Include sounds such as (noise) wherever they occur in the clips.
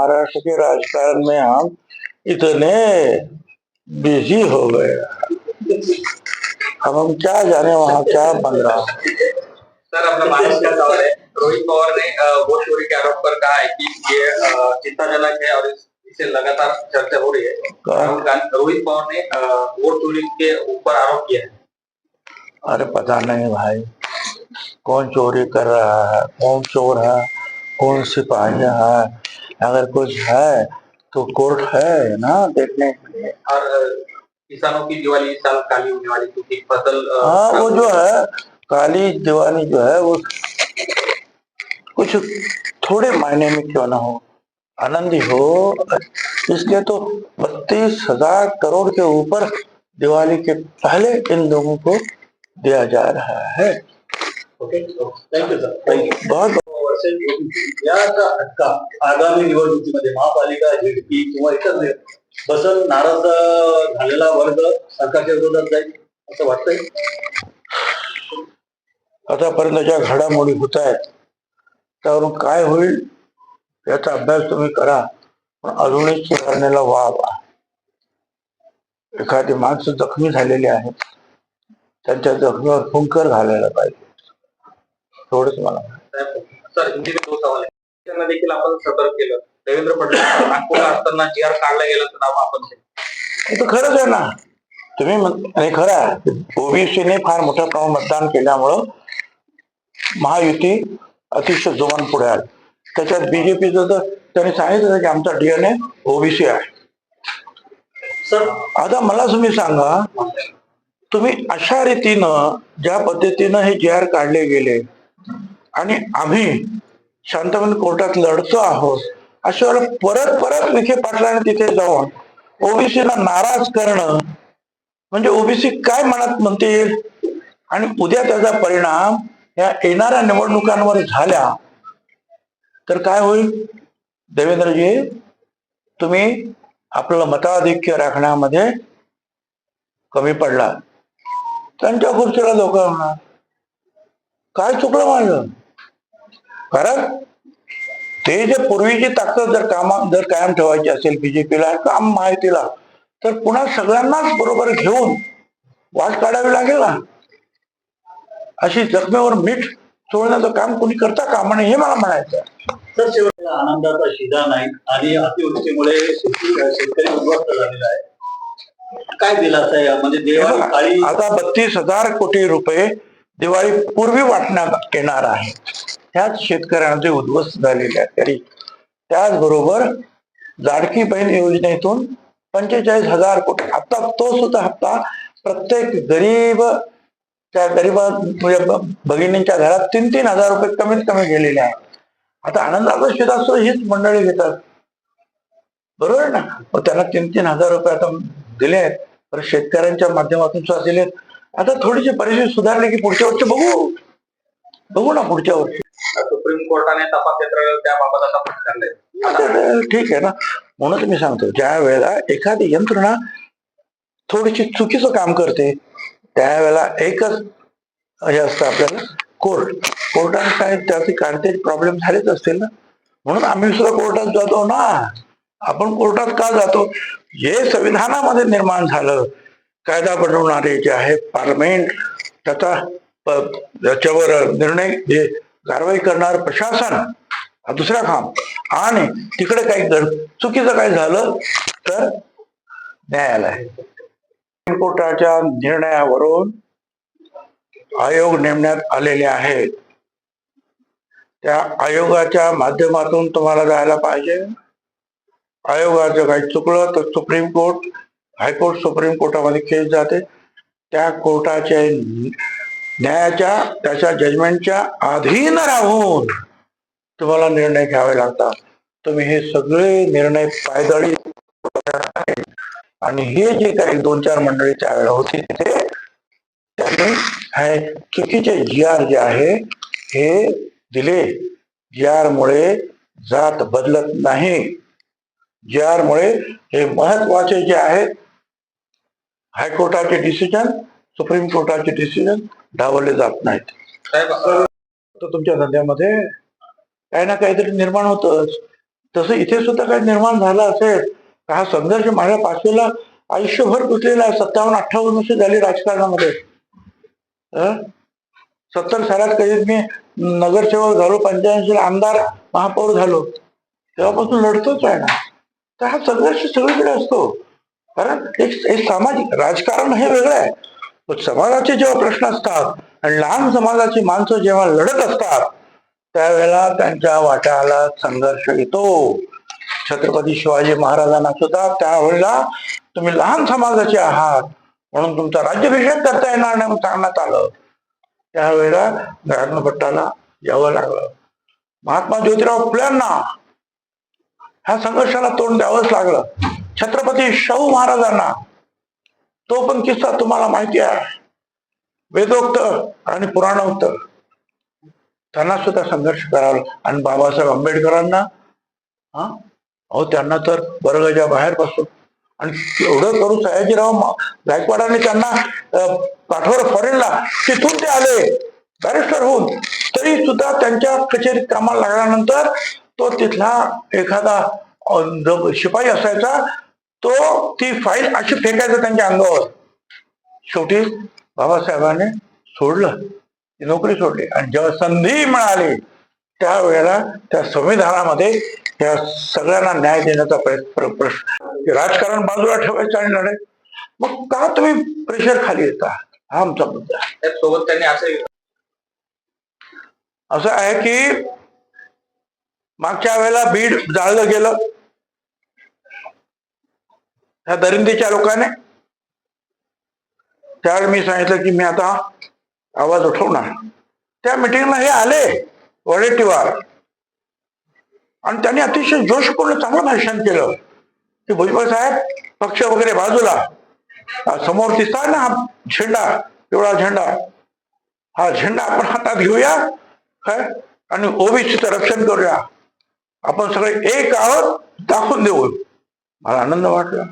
महाराष्ट्र के राजकारण में हम इतने बिज़ी हो गए अब हम क्या जाने वहाँ क्या बन रहा है? सर अपना मानस क्या सवाल है? रोहित पवार ने वोट चोरी के आरोप पर कहा है कि ये चिंताजनक है और इस- इससे लगातार चर्चा हो रही है। राहुल गांधी रोहित पवार ने वोट चोरी के ऊपर आरोप किया है। अरे पता नहीं भाई कौन चोरी कर रहा है कौन चोर है कौन सिपाही है अगर कुछ है तो कोर्ट है ना देखने के लिए। और किसानों की दिवाली इस साल काली होने वाली क्योंकि फ़सल हाँ वो जो है काली दिवाली जो है वो कुछ थोड़े मायने में क्यों ना हो? आनंदी हो इसलिए तो बत्तीस हज़ार करोड़ के ऊपर दिवाली के पहले इन लोगों को दिया जा रहा है। ओके थँक्यू सर थँक्यू बहुत याचा हक्का आगामी निवडणुकीमध्ये महापालिका झेडपी किंवा इतर नि- नाराज झालेला वर्ग सरकारच्या विरोधात जाईल असं वाटतंय? आतापर्यंत ज्या घडामोडी होत आहेत त्यावरून काय होईल याचा अभ्यास तुम्ही करा. पण अजूनही सुधारणेला वाव एखादी माणसं जखमी झालेली आहेत त्यांच्या जखमीवर फुंकर घालायला पाहिजे. थोडंच मला सर हिंदी में दो सवाल है त्यांना देखील आपण सतर्क केलं. देवेंद्र फडणवीस (coughs) नागपूरला असताना जी आर काढला गेला तर नाव आपण केलं. हे तर खरंच आहे ना. तुम्ही खरं आहे. ओबीसीने फार मोठ्या प्रमाणात मतदान केल्यामुळं महायुती अतिशय जोमान पुढे आली. त्याच्यात बीजेपीचं तर त्यांनी सांगितलं की आमचा डीएनए ओबीसी आहे. सर? आता मला तुम्ही सांगा तुम्ही अशा रीतीनं ज्या पद्धतीनं हे जे आर काढले गेले आणि आम्ही शांतपणे कोर्टात लढतो आहोत. अशा वेळेला परत परत विखे पाटलाने तिथे जाऊन ओबीसीला नाराज करणं म्हणजे ओबीसी काय मनात म्हणतील? आणि उद्या त्याचा परिणाम या येणाऱ्या निवडणुकांवर झाल्या तर काय होईल? देवेंद्रजी तुम्ही आपलं मताधिक्य राखण्यामध्ये कमी पडला त्यांच्या खुर्चीला धोका होणार. काय चुकलं माझं? कारण ते जे पूर्वीची ताकद जर कामा जर कायम ठेवायची असेल बीजेपीला काम माहितीला तर पुन्हा सगळ्यांनाच बरोबर घेऊन वाट काढावी लागेल ना? अशी जखमेवर मीठ चोळण्याचं काम कोणी करता कामा नये हे मला म्हणायचं शेवटला आनंदाचा शिदा नाही आणि अतिवृष्टीमुळे शेती शेतकरी उद्ध्वस्त झालेला आहे. काय दिलासा आहे? म्हणजे देवाळी काळी आता बत्तीस हजार कोटी रुपये दिवाळी पूर्वी वाटण्यात येणार आहे. त्याच शेतकऱ्यांचे उद्ध्वस्त झालेले आहेत. तरी त्याचबरोबर लाडकी बहीण योजनेतून पंचेचाळीस हजार कोटी आता तो सुद्धा हप्ता प्रत्येक गरीब त्या गरीबा म्हणजे भगिनींच्या घरात तीन तीन हजार रुपये कमीत कमी गेलेले आहेत. आता आनंदाचा शेत असतो हीच मंडळी घेतात. बरोबर आहे ना? मग त्यांना तीन तीन हजार रुपये आता दिले आहेत. तर शेतकऱ्यांच्या माध्यमातून सुद्धा दिले आहेत. आता थोडीशी परिस्थिती सुधारली की पुढच्या वर्षी बघू. बघू ना पुढच्या वर्षी. सुप्रीम कोर्टाने तपास यंत्रणेला त्याबाबत आता ठीक आहे ना. म्हणून मी सांगतो ज्या वेळेला एखादी यंत्रणा थोडीशी चुकीचं काम करते त्यावेळेला एकच हे असतं आपल्याला कोर्ट. कोर्टाने काय त्याचे काढते प्रॉब्लेम झालेच असतील ना. म्हणून आम्ही सुद्धा कोर्टात जातो ना. आपण कोर्टात का जातो? जे संविधानामध्ये निर्माण झालं. कायदा बनवणारे जे आहे पार्लमेंट त्याचा त्याच्यावर निर्णय जे कारवाई करणार प्रशासन हा दुसरा काम. आणि तिकडे काही चुकीचं काय झालं तर न्यायालय. सुप्रीम कोर्टाच्या निर्णयावरून आयोग नेमण्यात आलेले आहेत. त्या आयोगाच्या माध्यमातून तुम्हाला जायला पाहिजे. आयोगाचं काही चुकलं तर सुप्रीम कोर्ट हायकोर्ट सुप्रीम कोर्टामध्ये केस जाते. त्या कोर्टाचे न्यायाच्या त्याच्या जजमेंटच्या अधीन राहून तुम्हाला निर्णय घ्यावे लागतात. तुम्ही हे सगळे निर्णय पायदळी आणि हे जे काही दोन चार मंडळी त्यावेळेला होती तिथे त्यांनी हे चुकीचे जी आर जे आहे हे दिले. जी आर मुळे जात बदलत नाही. जी आर मुळे हे महत्त्वाचे जे आहेत हायकोर्टाचे डिसिजन सुप्रीम कोर्टाचे डिसिजन डावलले जात नाहीत. तुमच्या धंद्यामध्ये काही ना काहीतरी निर्माण होतच. तसं इथे सुद्धा काही निर्माण झालं असेल का हा संघर्ष माझ्या पाचवीला आयुष्यभर गुंतलेला आहे सत्तावन्न अठ्ठावन्न वर्ष झाली राजकारणामध्ये? सत्तर सालात कधीच मी नगरसेवक झालो पंच्याऐंशी आमदार महापौर झालो. तेव्हापासून लढतोच आहे ना. तर हा संघर्ष सगळीकडे असतो. कारण एक सामाजिक राजकारण हे वेगळं आहे. पण समाजाचे जेव्हा प्रश्न असतात आणि लहान समाजाची माणसं जेव्हा लढत असतात त्यावेळेला त्यांच्या वाट्याला संघर्ष येतो. छत्रपती शिवाजी महाराजांना सुद्धा त्यावेळेला तुम्ही लहान समाजाचे आहात म्हणून तुमचा राज्याभिषेक करता येणार नाही सांगण्यात आलं. त्यावेळेला गारणपट्टाला यावं लागलं. महात्मा ज्योतिराव फुल्यांना ह्या संघर्षाला तोंड द्यावंच लागलं. छत्रपती शाहू महाराजांना तो पण किस्सा तुम्हाला माहिती आहे. वेदोक्त आणि पुराणोक्त. त्यांना सुद्धा संघर्ष करावा आणि बाबासाहेब आंबेडकरांना हा? अहो त्यांना तर वर्गाच्या बाहेर बसतो आणि एवढं करू सयाजीराव गायकवाडाने त्यांना पाठवर फॉरेनला तिथून ते आले. बॅरिस्टर होऊन. तरी सुद्धा त्यांच्या कचेरीत कामाला लागल्यानंतर तो तिथला एखादा शिपाई असायचा. तो ती फाईल अशी फेकायचा त्यांच्या अंगावर. शेवटी बाबासाहेबांनी सोडलं. ती नोकरी सोडली. आणि जेव्हा संधी मिळाली त्यावेळेला त्या संविधानामध्ये त्या सगळ्यांना न्याय देण्याचा प्रयत्न प्र- प्रश्न राजकारण बाजूला ठेवायचं आणि लढाई मग का तुम्ही प्रेशर खाली येता हा आमचा मुद्दा. त्याचसोबत त्यांनी असे असं आहे की मागच्या वेळेला बीड जाळलं गेलं. ह्या दरिंदीच्या लोकांनी? त्यावेळी मी सांगितलं की मी आता आवाज उठवणार. त्या मिटिंगला हे आले वडेट्टीवार. आणि त्यांनी अतिशय जोशपूर्ण चांगलं भाषण केलं. की भुजबळ साहेब पक्ष वगैरे बाजूला. समोर दिसता ना हा झेंडा पिवळा झेंडा? हा झेंडा आपण हातात घेऊया काय आणि ओबीसीचं रक्षण करूया. आपण सगळे एक आहोत दाखवून देऊ. मला आनंद वाटला.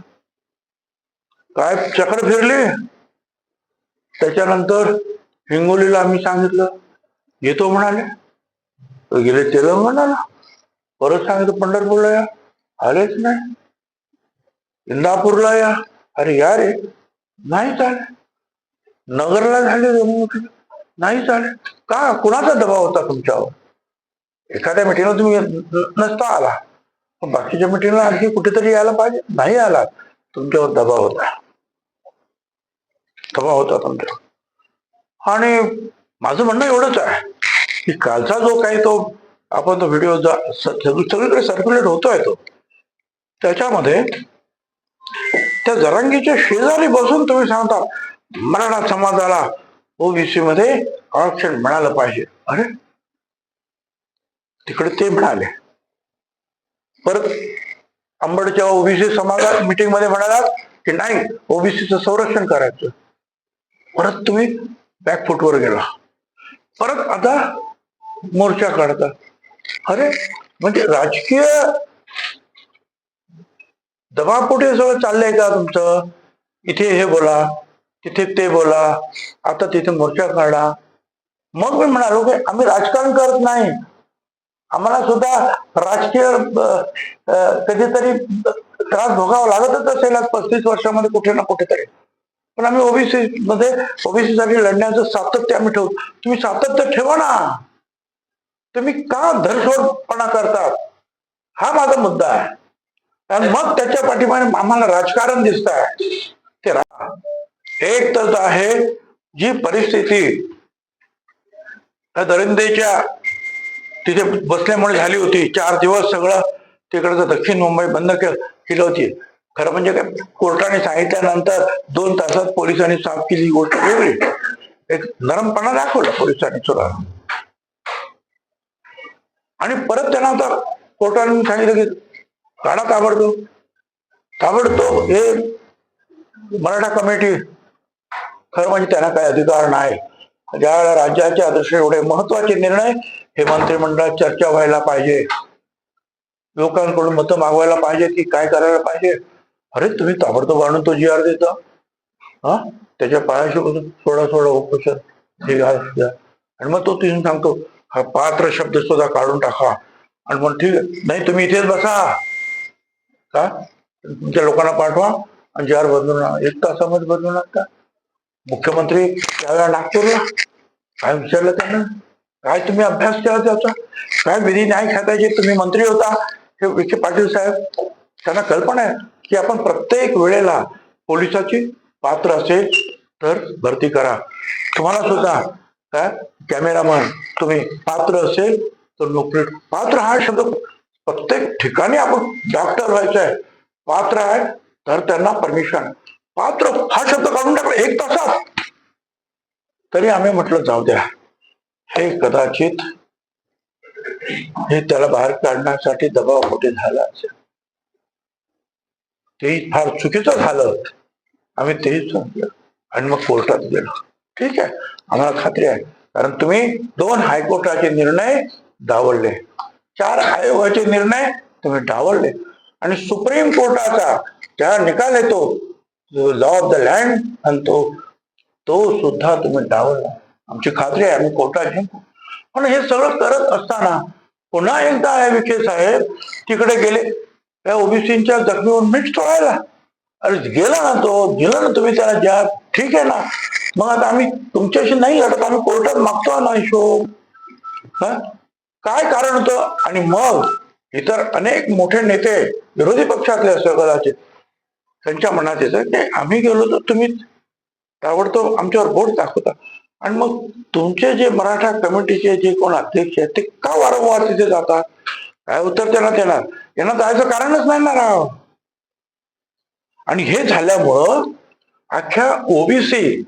काय चक्र फिरले? त्याच्यानंतर हिंगोलीला आम्ही सांगितलं. येतो म्हणाले. गेले तेलंगणाला परत सांगितलं पंढरपूरला या. आलेच नाही. इंदापूरला या. अरे या रे. नाही चाले नगरला झाले नाही चालेल. का? कुणाचा दबाव होता तुमच्यावर? एखाद्या मिटिंगला तुम्ही नसता आला. पण बाकीच्या मिटिंगला आणखी कुठेतरी यायला पाहिजे. नाही आला. तुमच्यावर दबाव होता. तवा होता तुमच्यावर आणि माझं म्हणणं एवढंच आहे की कालचा जो काही तो आपण तो व्हिडिओ सगळीकडे सर्क्युलेट होतोय तो त्याच्यामध्ये त्या जरांगीच्या शेजारी बसून तुम्ही सांगता मराठा समाजाला ओबीसी मध्ये आरक्षण मिळालं पाहिजे. अरे तिकडे ते म्हणाले परत अंबडच्या ओबीसी समाजात मीटिंगमध्ये म्हणाला की नाही ओबीसीचं संरक्षण करायचं. परत तुम्ही बॅकफुटवर गेला. परत आता मोर्चा काढता. अरे म्हणजे राजकीय दबापोटे सगळं चाललंय का तुमचं? इथे हे बोला तिथे ते बोला आता तिथे मोर्चा काढा. मग मी म्हणालो की आम्ही राजकारण करत नाही. आम्हाला सुद्धा राजकीय कधीतरी त्रास भोगावा लागतच असेल पस्तीस वर्षामध्ये कुठे ना कुठेतरी. पण आम्ही ओबीसी मध्ये ओबीसी साठी लढण्याचं सातत्य आम्ही ठेवू तुम्ही सातत्य ठेवा ना. तुम्ही का धरसोडपणा करतात? हा माझा मुद्दा आहे. आणि मग त्याच्या पाठीमागे आम्हाला राजकारण दिसत आहे ते एक तर आहे जी परिस्थिती दरिंदेच्या तिथे बसल्यामुळे झाली होती. चार दिवस सगळं तिकडचं दक्षिण मुंबई बंद केली होती. खरं म्हणजे काय कोर्टाने सांगितल्यानंतर दोन तासात पोलिसांनी साफ केली ही गोष्ट वेगळी. एक नरमपणा दाखवला पोलिसांनी सुद्धा. आणि परत त्यांना आता कोर्टाने सांगितलं की काढा ताबडतोब. ताबडतोब हे मराठा कमिटी खरं म्हणजे त्यांना काही अधिकार नाही. ज्या वेळेला राज्याच्या दृष्टीने एवढे महत्त्वाचे निर्णय हे मंत्रिमंडळात चर्चा व्हायला पाहिजे. लोकांकडून मतं मागवायला पाहिजे की काय करायला पाहिजे? अरे तुम्ही ताबडतोब आणून तो जी आर देता. हा? त्याच्या पायाशी बसून सोडा सोडा उपचार हे घाल आणि मग तो तिथून सांगतो हा पात्र शब्द सुद्धा काढून टाका. आणि मग ठीक आहे. नाही तुम्ही इथेच बसा. का? तुमच्या लोकांना पाठवा. आणि जार बदलून एक तासामध्ये बदलून आणता. मुख्यमंत्री त्यावेळेला नागपूरला. काय विचारलं त्यांना? काय तुम्ही अभ्यास केला त्याचा? काय विधी न्याय खात्याचे तुम्ही मंत्री होता? हे विखे पाटील साहेब त्यांना कल्पना आहे. की आपण प्रत्येक वेळेला पोलिसाची पात्र असेल तर भरती करा. तुम्हाला सुद्धा काय कॅमेरामन तुम्ही पात्र असेल तर नोकरी पात्र हा शब्द प्रत्येक ठिकाणी आपण डॉक्टर व्हायचं आहे. पात्र आहे तर त्यांना परमिशन. पात्र हा शब्द काढून टाकला एक तासात. तरी आम्ही म्हटलं जाऊ द्या. हे कदाचित हे त्याला बाहेर काढण्यासाठी दबाव कुठे झाला असेल? तेही फार चुकीचं झालं. आम्ही तेही सांगितलं आणि मग कोर्टात गेलो. ठीक आहे. आम्हाला खात्री आहे. कारण तुम्ही दोन हायकोर्टाचे निर्णय डावलले. चार आयोगाचे निर्णय तुम्ही डावलले. आणि सुप्रीम कोर्टाचा त्या निकाल येतो लॉ ऑफ द लँड आणि तो तो सुद्धा तुम्ही डावलला. आमची खात्री आहे. आम्ही कोर्टात जिंकू पण हे सगळं करत असताना पुन्हा एकदा आहे विखे साहेब तिकडे गेले. त्या ओबीसीच्या जखमीवर मीठ तोडायला अरे गेला ना तो गेला ना तुम्ही त्याला ज्या ठीक आहे ना. मग आता आम्ही तुमच्याशी नाही लढत आम्ही कोर्टात मागतो ना हिशोब. हा? काय कारण होतं? आणि मग इतर अनेक मोठे नेते विरोधी पक्षातले असं कदाचित त्यांच्या मनात येतं की आम्ही गेलो तर तुम्ही ताबडतोब आमच्यावर बोट दाखवता. आणि मग तुमचे जे मराठा कमिटीचे जे कोण अध्यक्ष आहेत ते का वारंवार तिथे जातात? काय उत्तर त्यांना देणार? यांना जायचं कारणच नाही ना राव. आणि हे झाल्यामुळं अख्ख्या ओबीसी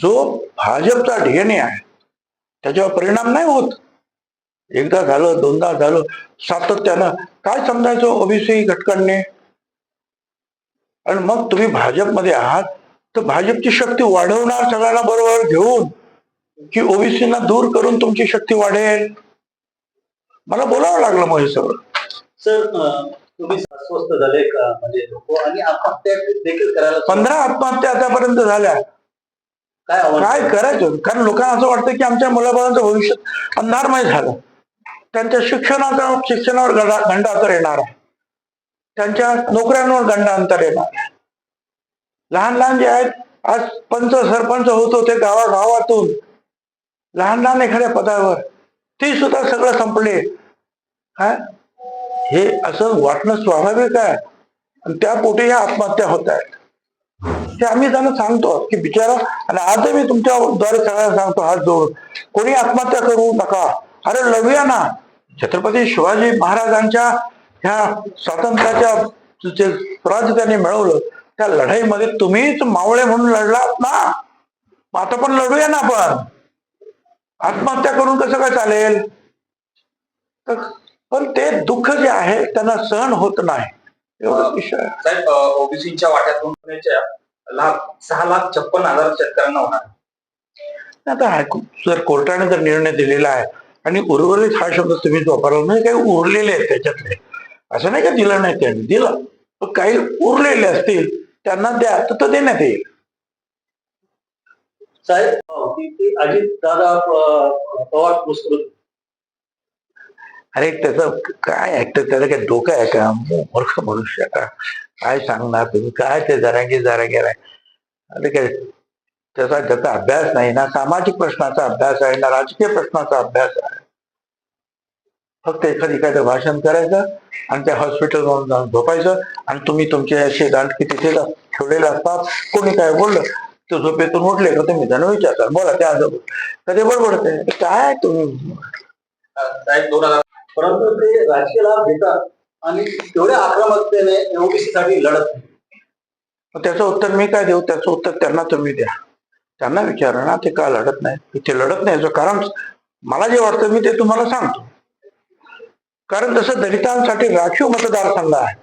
जो भाजपचा डीएनए आहे त्याच्यावर परिणाम नाही होत. एकदा झालं दोनदा झालं सातत्यानं. काय समजायचं ओबीसी घटकांनी? आणि मग तुम्ही भाजपमध्ये आहात तर भाजपची शक्ती वाढवणार सगळ्यांना बरोबर घेऊन की ओबीसीना दूर करून तुमची शक्ती वाढेल. मला बोलावं लागलं मग हे सगळं. सर तुम्ही अस्वस्थ झाले का? म्हणजे लोक आणि आत्महत्या देखील करायला पंधरा आत्महत्या आतापर्यंत झाल्या. काय आव्हान काय करायचं? कारण लोकांना असं वाटतं की आमच्या मुलाबाळांचं भविष्य अंधारमय झालं. त्यांच्या शिक्षणाचा शिक्षणावर गंडा गंडांतर येणार. आहे त्यांच्या नोकऱ्यांवर गंडांतर येणार. लहान लहान जे आहेत आज पंच सरपंच होत होते गावागावातून लहान लहान एखाद्या पदावर. ती सुद्धा सगळं संपले. काय? हे असं वाटणं स्वाभाविक आहे. आणि त्या पोटी ह्या आत्महत्या होत आहेत ते आम्ही त्यांना सांगतो की बिचारा आणि आजही मी तुमच्याद्वारे सगळ्यांना सांगतो हात जोडून कोणी आत्महत्या करू नका. अरे लढूया ना. छत्रपती शिवाजी महाराजांच्या ह्या स्वातंत्र्याच्या जे स्वराज्य त्यांनी मिळवलं त्या लढाईमध्ये तुम्हीच मावळे म्हणून लढलात ना. मग आता पण लढूया ना आपण. आत्महत्या करून कसं काय चालेल? तर पण ते दुःख जे आहे त्यांना सहन होत नाही. एवढाच विषय आहे. साहेब ओबीसीच्या वाट्यातून पुण्याच्या लाख सहा लाख छप्पन हजार शेतकऱ्यांना होणार. आता हायको- जर कोर्टाने जर निर्णय दिलेला आहे आणि उर्वरित हा शब्द तुम्ही वापरला म्हणजे काही उरलेले आहेत त्याच्यातले. असं नाही का दिलं नाही त्यांनी? दिलं. पण काही उरलेले असतील त्यांना द्या तर तो देण्यात येईल. साहेब अजित दादा पवार पुरस्कृत अरे त्याचं काय ऍक्टर त्याला काय डोकं आहे का? मूर्ख मनुष्य का? काय सांगणार तुम्ही? काय ते जरांगी जरांगीर आहे? अरे काय त्याचा त्याचा अभ्यास नाही ना. सामाजिक प्रश्नाचा अभ्यास आहे ना. राजकीय प्रश्नाचा अभ्यास आहे. फक्त एखादी काय भाषण करायचं आणि त्या हॉस्पिटल मधून जाऊन झोपायचं आणि तुम्ही तुमचे असे की तिथे ठेवलेले असतात. कोणी काय बोललं ते झोपेतून उठले का तुम्ही? त्यांना विचारता बोला त्या कधी बडबडते काय तुम्ही? परंतु ते राजकीय लाभ घेतात आणि तेवढ्या आक्रमकतेने ओबीसीसाठी लढत नाही. त्याचं उत्तर मी काय देऊ? त्याचं उत्तर त्यांना तुम्ही द्या. त्यांना विचारा ना ते का लढत नाही? ते लढत नाही याचं कारण मला जे वाटतं मी ते तुम्हाला सांगतो. कारण जसं दलितांसाठी राखीव मतदारसंघ आहे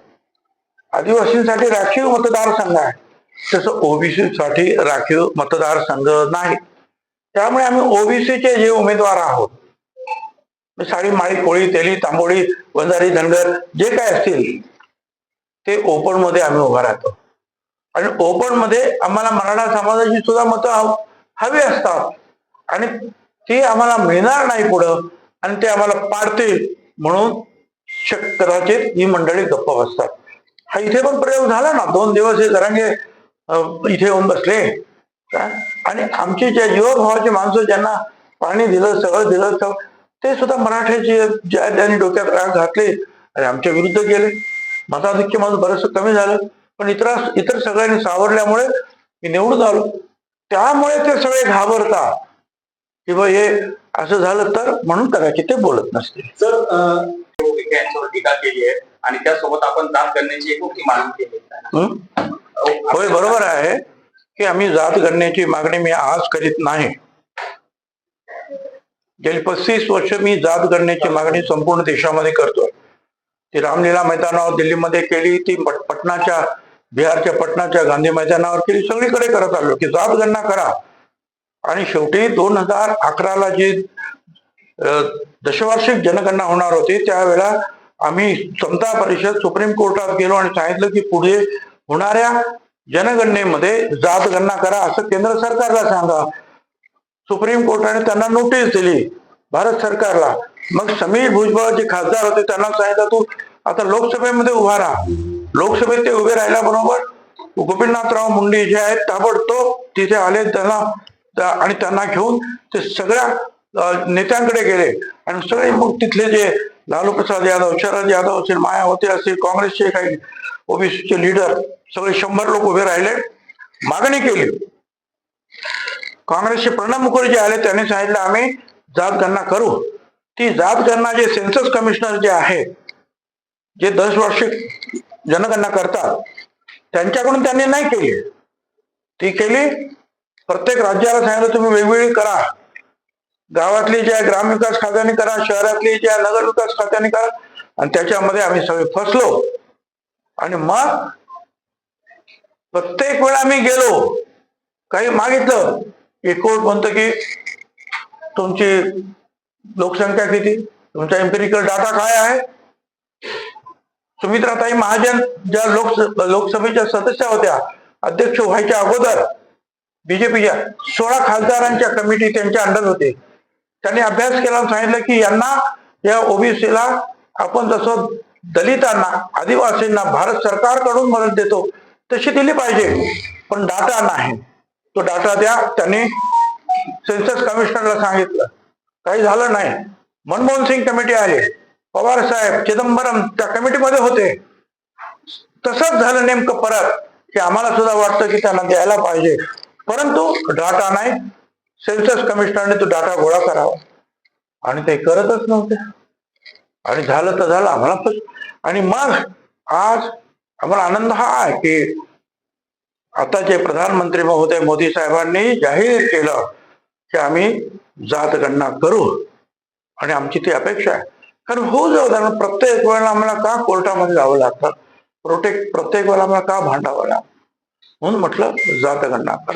आदिवासींसाठी राखीव मतदारसंघ आहे तसं ओबीसीसाठी राखीव मतदारसंघ नाही. त्यामुळे आम्ही ओबीसीचे जे उमेदवार आहोत साडी माळी कोळी तेली तांबोळी वंजारी धनगर जे काय असतील ते ओपनमध्ये आम्ही उभा राहतो. आणि ओपनमध्ये आम्हाला मराठा समाजाची सुद्धा मतं हवी असतात. आणि ती आम्हाला मिळणार नाही पुढं आणि ते आम्हाला पाडतील म्हणून शक कदाचित ही मंडळी गप्प बसतात. हा इथे पण प्रयोग झाला ना दोन दिवस हे जरांगे इथे येऊन बसले. काय? आणि ज्या जे जीवभावाचे माणसं ज्यांना पाणी दिलं सगळं दिलं सगळं ते सुद्धा मराठ्याचे ज्या त्यांनी डोक्यात राग घातले आणि आमच्या विरुद्ध गेले. मताधिक्य माझं बरंचसं कमी झालं. पण इतर इतर सगळ्यांनी सावरल्यामुळे मी निवडून आलो. त्यामुळे ते सगळे घाबरतात की बा हे असं झालं तर म्हणून कदाचित ते बोलत अं, विखे यांच्यावर टीका केली आहे. आणि त्यासोबत आपण जात करण्याची एक मोठी मागणी केली. हं? होय बरोबर आहे. की आम्ही जात गणनेची मागणी मी आज करीत नाही. गेली पस्तीस वर्ष मी जात करण्याची मागणी संपूर्ण देशामध्ये करतोय. ती रामलीला मैदानावर दिल्लीमध्ये केली ती पटनाच्या बिहारच्या पटनाच्या गांधी मैदानावर केली सगळीकडे करत आलो की जात गणना करा. आणि शेवटी दोन हजार अकराला जी दशवार्षिक जनगणना होणार होती त्यावेळेला आम्ही समता परिषद सुप्रीम कोर्टात गेलो आणि सांगितलं की पुढे होणाऱ्या जनगणनेमध्ये जात गणना करा असं केंद्र सरकारला सांगा. सुप्रीम कोर्टाने त्यांना नोटीस दिली भारत सरकारला. मग समीर भुजबळ जे खासदार होते त्यांना सांगितलं तू आता लोकसभेमध्ये उभा राहा. लोकसभेत ते उभे राहिल्याबरोबर गोपीनाथराव मुंडे जे आहेत ताबडतोब तिथे आले त्यांना आणि त्यांना घेऊन ते सगळ्या नेत्यांकडे गेले. आणि सगळे मग तिथले जे लालू प्रसाद यादव शरद यादव असेल मायावती असेल काँग्रेसचे काही ओबीसीचे लीडर सगळे शंभर लोक उभे राहिले. मागणी केली. काँग्रेसचे प्रणब मुखर्जी आले त्यांनी सांगितलं आम्ही जात गणना करू. ती जात गणना जे सेन्सस कमिशनर जे आहे जे दस वार्षिक जनगणना करतात त्यांच्याकडून त्यांनी नाही केली. ती केली प्रत्येक राज्याला सांगितलं तुम्ही वेगवेगळी करा. गावातली ज्या ग्रामविकास खात्याने करा शहरातली ज्या नगर विकास खात्याने करा. आणि त्याच्यामध्ये आम्ही सगळे फसलो. आणि मग प्रत्येक वेळा आम्ही गेलो काही मागितलं एकूण कोर्ट म्हणतं की तुमची लोकसंख्या किती? तुमचा एम्पेरिकल डाटा काय आहे? सुमित्राताई महाजन ज्या लोक लोकसभेच्या सदस्य होत्या अध्यक्ष व्हायच्या अगोदर बीजेपीच्या सोळा खासदारांच्या कमिटी त्यांच्या अंडर होते. त्यांनी अभ्यास केला सांगितलं की यांना या ओबीसीला आपण जसं दलितांना आदिवासींना भारत सरकारकडून मदत देतो तशी दिली पाहिजे. पण डाटा नाही. तो डाटा द्या त्यांनी सेन्सस कमिशनरला सांगितलं. काही झालं नाही. मनमोहन सिंग कमिटी आले पवार साहेब चिदंबरम त्या कमिटीमध्ये होते. तसंच झालं नेमकं परत की आम्हाला सुद्धा वाटतं की त्यांना द्यायला पाहिजे. परंतु डाटा नाही. सेन्सस कमिशनरने तो डाटा गोळा करावा. आणि ते करतच नव्हते. आणि झालं तर झालं आम्हाला आणि मग आज आम्हाला आनंद हा आहे की आताचे प्रधानमंत्री महोदय मोदी साहेबांनी जाहीर केलं की आम्ही जात गणना करू. आणि आमची ती अपेक्षा आहे. कारण होऊ जाऊ कारण प्रत्येक वेळेला आम्हाला का कोर्टामध्ये जावं लागतं? प्रोटेक्ट प्रत्येक वेळेला आम्हाला का भांडावं लागतं? म्हणून म्हटलं जात गणना करा.